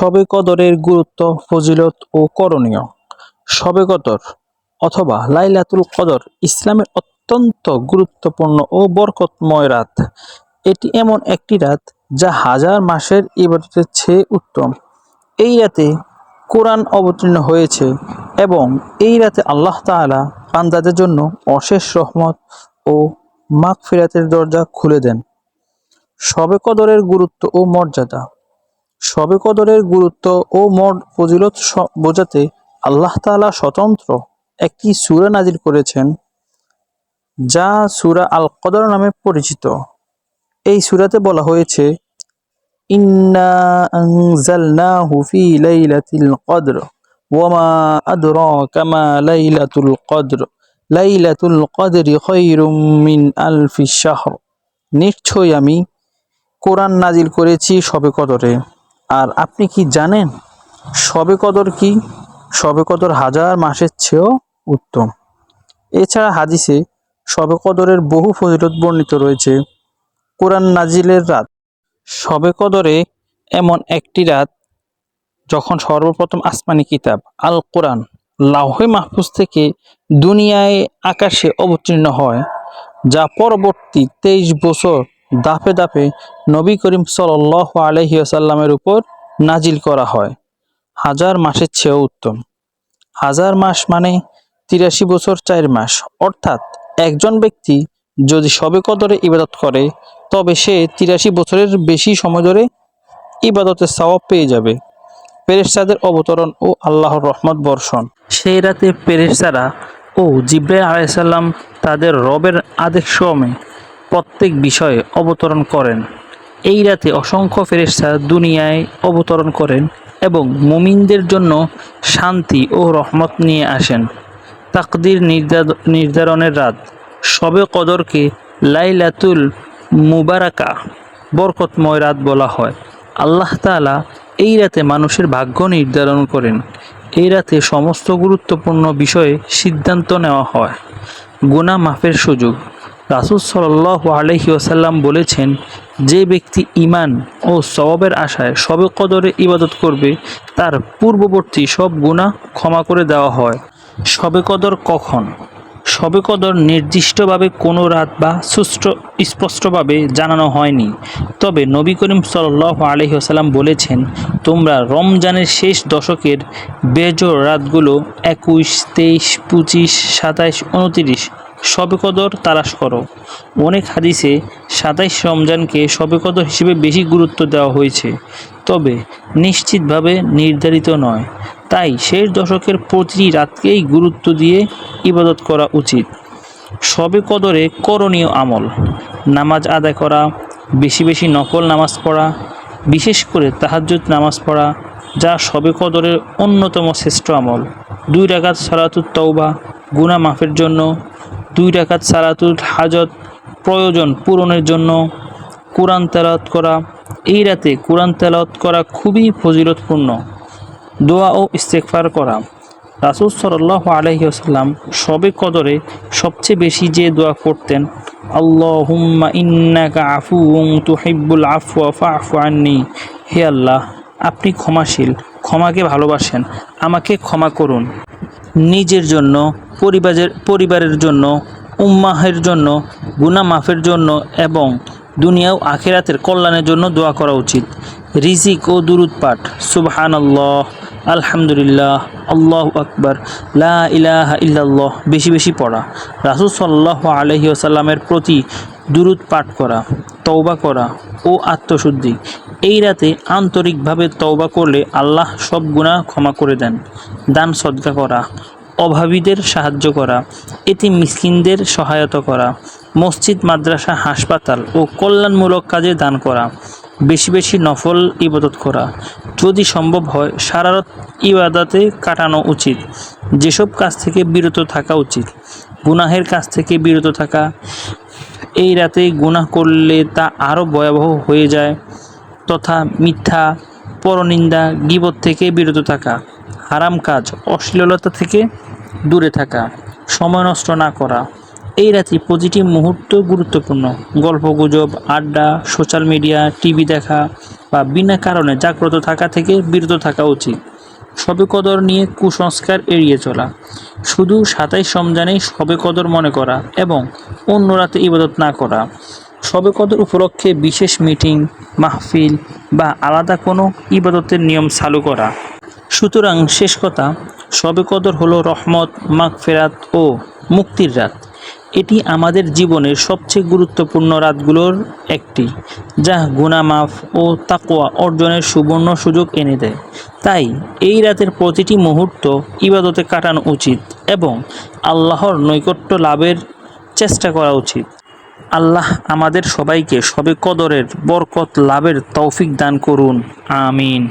শবে কদরের গুরুত্ব, ফজিলত ও করণীয়। শবে কদর অথবা লাইলাতুল কদর ইসলামের অত্যন্ত গুরুত্বপূর্ণ ও বরকতময় রাত। এটি এমন একটি রাত যা হাজার মাসের ইবাদতের চেয়ে উত্তম। এই রাতে কোরআন অবতীর্ণ হয়েছে এবং এই রাতে আল্লাহ তাআলা বান্দাদের জন্য অশেষ রহমত ও মাগফিরাতের দরজা খুলে দেন। শবে কদরের গুরুত্ব ও মর্যাদা শবে কদরের গুরুত্ব ও মর ফজিলত বোঝাতে আল্লাহ তাআলা স্বতন্ত্র একটি সুরা নাজিল করেছেন, যা সুরা আল কদর নামে পরিচিত। এই সুরাতে বলা হয়েছে লাইলাতিল ওয়ামা লাইলাতুল আলফি শাহর। নিশ্চয়ই আমি কোরআন নাজিল করেছি শবে কদরে। আর আপনি কি জানেন শবে কদর কি? শবে কদর হাজার মাসের চেয়েও উত্তম। এছাড়া হাদিসে শবে কদরের বহু ফজিলত বর্ণিত রয়েছে। কোরআন নাজিলের রাত। শবে কদরে এমন একটি রাত যখন সর্বপ্রথম আসমানি কিতাব আল কোরআন লাহে মাহফুজ থেকে দুনিয়ায় আকাশে অবতীর্ণ হয়, যা পরবর্তী তেইশ বছর দাপে দাপে নবী করিম সাল আলহি আসাল্লামের উপর নাজিল করা হয়। হাজার মাসের চেয়েও উত্তম। হাজার মাস মানে তিরাশি বছর চার মাস। অর্থাৎ একজন ব্যক্তি যদি সবে কদরে ইবাদত করে, তবে সে তিরাশি বছরের বেশি সময় ধরে ইবাদতের সওয়াব পেয়ে যাবে। ফেরেশতাদের অবতরণ ও আল্লাহর রহমত বর্ষণ। সেই রাতে ফেরেশতারা ও জিব্রাইল আলাইসাল্লাম তাদের রবের আদেশ আদেশক্রমে প্রত্যেক বিষয়ে অবতরণ করেন। এই রাতে অসংখ্য ফেরেশতা দুনিয়ায় অবতরণ করেন এবং মুমিনদের জন্য শান্তি ও রহমত নিয়ে আসেন। তাকদির নির্ধার- নির্ধারণের রাত। শবে কদরকে লাইলাতুল মুবারাকা, বরকতময় রাত বলা হয়। আল্লাহ তাআলা এই রাতে মানুষের ভাগ্য নির্ধারণ করেন। এই রাতে সমস্ত গুরুত্বপূর্ণ বিষয়ে সিদ্ধান্ত নেওয়া হয়। গুণা মাফের সুযোগ। রাসুল সাল্লাহ আলহি ওসাল্লাম বলেছেন, যে ব্যক্তি ইমান ও সওয়াবের আশায় সবে কদরে ইবাদত করবে, তার পূর্ববর্তী সব গুনাহ ক্ষমা করে দেওয়া হয়। সবে কদর কখন? সবে কদর নির্দিষ্টভাবে কোনো রাত বা সুষ্ঠ, স্পষ্টভাবে জানানো হয়নি। তবে নবী করিম সাল্লাহ আলহি আসাল্লাম বলেছেন, তোমরা রমজানের শেষ দশকের বেজোর রাতগুলো একুশ, তেইশ, পঁচিশ, সাতাইশ, উনতিরিশ সবে কদর তালাশ করো। অনেক হাদিসে সাতাইশ রমজানকে সবে কদর হিসেবে বেশি গুরুত্ব দেওয়া হয়েছে। তবে নিশ্চিতভাবে নির্ধারিত নয়। তাই শেষ দশকের প্রতিটি রাতকেই গুরুত্ব দিয়ে ইবাদত করা উচিত। সবে কদরে করণীয় আমল। নামাজ আদায় করা, বেশি বেশি নকল নামাজ পড়া, বিশেষ করে তাহাজ্জুদ নামাজ পড়া, যা সবে কদরের অন্যতম শ্রেষ্ঠ আমল। দুই রাকাত সালাতুত তওবা, গুনাহ মাফের জন্য দুই রাকাত সালাতুল হাজত প্রয়োজন পূরণের জন্য কোরআন তেলাওয়াত করা। এই রাতে কোরআন তেলাওয়াত করা খুবই ফজিলতপূর্ণ। দোয়া ও ইস্তেকফার করা। রাসুল সাল্লাহ আলহিউসাল্লাম সবে কদরে সবচেয়ে বেশি যে দোয়া করতেন, আল্লাহুম্মা ইন্নাকা আফু তুহিব্বুল আফওয়া ফাফু আন্নি। হে আল্লাহ, আপনি ক্ষমাশীল, ক্ষমাকে ভালোবাসেন, আমাকে ক্ষমা করুন। নিজের জন্য পরিবারের পরিবারের জন্য, উম্মাহের জন্য গুনাহ মাফের জন্য এবং দুনিয়া ও আখেরাতের কল্যাণের জন্য দোয়া করা উচিত। রিজিক ও দুরুদ পাঠ। সুবহান আল্লাহ আলহামদুলিল্লাহ, আল্লাহ আকবর, লা ইলাহা ইল্লাল্লাহ, বেশি বেশি পড়া। রাসুল সাল্লাহ আলহি আসাল্লামের প্রতি দুরুদ পাঠ করা, তওবা করা ও আত্মশুদ্ধি। এই রাতে আন্তরিকভাবে তওবা করলে আল্লাহ সব গুনাহ ক্ষমা করে দেন। দান সদকা করা অভাবীদের সাহায্য করা, এতে মিসকিনদের সহায়তা করা, মসজিদ, মাদ্রাসা, হাসপাতাল ও কল্যাণমূলক কাজে দান করা, বেশি বেশি নফল ইবাদত করা। যদি সম্ভব হয় সারারত ইবাদতে কাটানো উচিত। যেসব কাজ থেকে বিরত থাকা উচিত, গুনাহের কাছ থেকে বিরত থাকা। এই রাতে গুনাহ করলে তা আরও ভয়াবহ হয়ে যায় তথা মিথ্যা, পরনিন্দা, গিবত থেকে বিরত থাকা। হারাম কাজ, অশ্লীলতা থেকে দূরে থাকা, সময় নষ্ট না করা। এই রাতে প্রতিটি মুহূর্ত গুরুত্বপূর্ণ। গল্পগুজব, আড্ডা সোশ্যাল মিডিয়া টিভি দেখা বা বিনা কারণে জাগ্রত থাকা থেকে বিরত থাকা উচিত। সবে কদর নিয়ে কুসংস্কার এড়িয়ে চলা। শুধু সাতাইশ সমজানেই সবে কদর মনে করা এবং অন্য রাতে ইবাদত না করা। সবে কদর উপলক্ষে বিশেষ মিটিং মাহফিল বা আলাদা কোনো ইবাদতের নিয়ম চালু করা। সুতরাং শেষ কথা, সবে কদর হলো রহমত, মাগফেরাত ও মুক্তির রাত। এটি আমাদের জীবনের সবচেয়ে গুরুত্বপূর্ণ রাতগুলোর একটি, যা গুনাহ মাফ ও তাকোয়া অর্জনের সুবর্ণ সুযোগ এনে দেয়। তাই এই রাতের প্রতিটি মুহূর্ত ইবাদতে কাটানো উচিত এবং আল্লাহর নৈকট্য লাভের চেষ্টা করা উচিত। আল্লাহ আমাদের সবাইকে সবে কদরের বরকত লাভের তৌফিক দান করুন। আমিন।